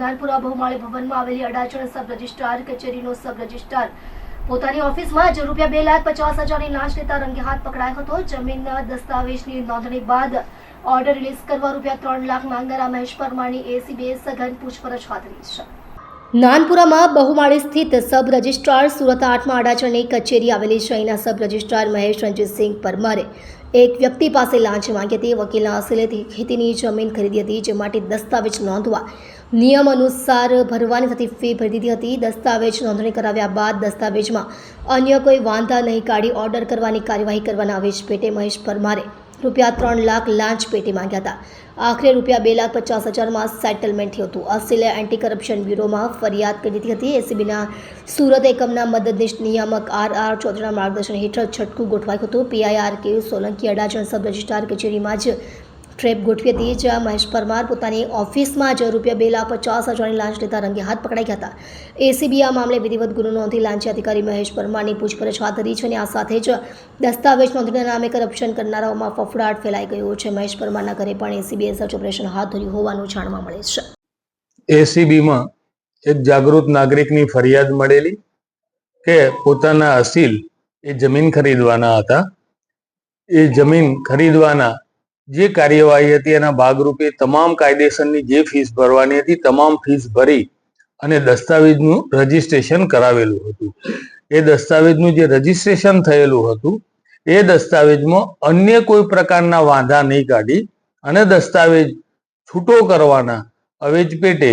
નાનપુરા બહુમાળી ભવનમાં આવેલી Adajan sub registrar કચેરીનો સબ રજિસ્ટ્રાર પોતાની ઓફિસમાં જ રૂપિયા બે લાખ પચાસ હજારની લાંચ લેતા રંગે હાથ પકડાયો હતો. જમીનના દસ્તાવેજની નોંધણી બાદ ઓર્ડર રિલીઝ કરવા રૂપિયા ત્રણ લાખ માંગનારા મહેશ પરમારની એસીબીએ સઘન પૂછપરછ હાથ ધરી છે. નાનપુરામાં બહુમાળી સ્થિત સબ રજિસ્ટ્રાર સુરત આઠમાં અડાચણની કચેરી આવેલી છે અહીંના સબ રજિસ્ટ્રાર મહેશ રણજીતસિંહ પરમારે એક વ્યક્તિ પાસે લાંચ માંગી હતી. વકીલના અસલેથી ખેતીની જમીન ખરીદી હતી, જે માટે દસ્તાવેજ નોંધવા નિયમ અનુસાર ભરવાની થતી ફી ભરી દીધી હતી. દસ્તાવેજ નોંધણી કરાવ્યા બાદ દસ્તાવેજમાં અન્ય કોઈ વાંધા નહીં કાઢી ઓર્ડર કરવાની કાર્યવાહી કરવાના આવેશ પેટે મહેશ પરમારે રૂપિયા ત્રણ લાખ લાંચ પેટે માંગ્યા હતા. આખરે રૂપિયા બે લાખ પચાસ હજારમાં સેટલમેન્ટ થયું હતું. અસીલે એન્ટી કરપ્શન બ્યુરોમાં ફરિયાદ કરી દીધી હતી. એસીબીના સુરત એકમના મદદનીશ નિયામક આર આર ચૌધરીના માર્ગદર્શન હેઠળ છટકું ગોઠવાયું હતું. પીઆઈઆર કે સોલંકી અડાજણ સબ રજિસ્ટ્રાર કચેરીમાં જ ટ્રેપ ગોઠવી હતી, જ્યાં મહેશ પરમાર પોતાની ઓફિસમાં જ રૂપિયા બે લાખ પચાસ હજારની લાંચ લેતા રંગે હાથ પકડાઈ ગયા હતા. એસીબી આ મામલે વિધિવત ગુનો નોંધી લાંચી અધિકારી મહેશ પરમારની પૂછપરછ હાથ ધરી છે અને આ સાથે જ દસ્તાવેજ નોંધણીના નામે કરપ્શન કરનારાઓમાં ફફડાટ ફેલાઈ ગયો છે. મહેશ પરમારના ઘરે પણ એસીબીએ સર્ચ ઓપરેશન હાથ ધર્યું હોવાનું જાણવા મળે છે. એસીબીમાં એક જાગૃત નાગરિકની ફરિયાદ મળેલી કે પોતાના અસીલ એ જમીન ખરીદવાના હતા. એ જમીન ખરીદવાના જે કાર્યવાહી હતી એના ભાગરૂપે તમામ કાયદેસરની જે ફીસ ભરવાની હતી, તમામ ફીસ ભરી અને દસ્તાવેજનું રજીસ્ટ્રેશન કરાવેલું હતું. એ દસ્તાવેજનું જે રજીસ્ટ્રેશન થયેલું હતું, એ દસ્તાવેજમાં અન્ય કોઈ પ્રકારના વાંધા નહીં કાઢી અને દસ્તાવેજ છૂટો કરવાના અવેજ પેટે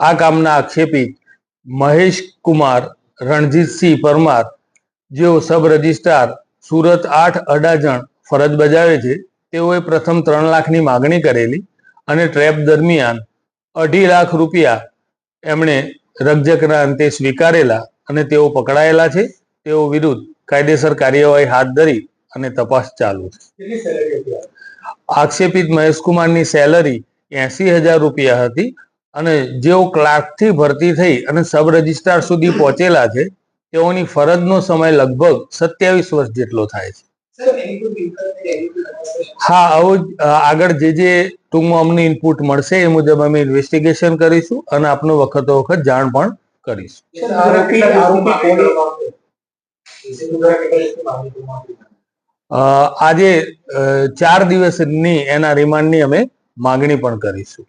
આ કામના આક્ષેપી મહેશ કુમાર રણજીતસિંહ પરમાર જેઓ સબ રજિસ્ટ્રાર, સુરત આઠ અડાજણ ફરજ બજાવે છે તેઓએ પ્રથમ ત્રણ લાખની માગણી કરેલી અને ટ્રેપ દરમિયાન અઢી લાખ રૂપિયા એમણે રકઝકના અંતે સ્વીકારેલા અને તેઓ પકડાયેલા છે. તેઓ વિરુદ્ધ કાયદેસર કાર્યવાહી હાથ ધરી અને તપાસ ચાલુ છે. આક્ષેપિત મહેશકુમારની સેલરી એસી હજાર રૂપિયા હતી અને જેઓ ક્લાર્કથી ભરતી થઈ અને સબ રજિસ્ટ્રાર સુધી પહોંચેલા છે, તેઓની ફરજનો સમય લગભગ સત્યાવીસ વર્ષ જેટલો થાય છે. હા આવું જ આગળ જે જે ટૂંકમાં અમને ઇનપુટ મળશે એ મુજબ અમે ઇન્વેસ્ટિગેશન કરીશું અને આપનો વખતો વખત જાણ પણ કરીશું. આજે ચાર દિવસની એના રિમાન્ડની અમે માગણી પણ કરીશું.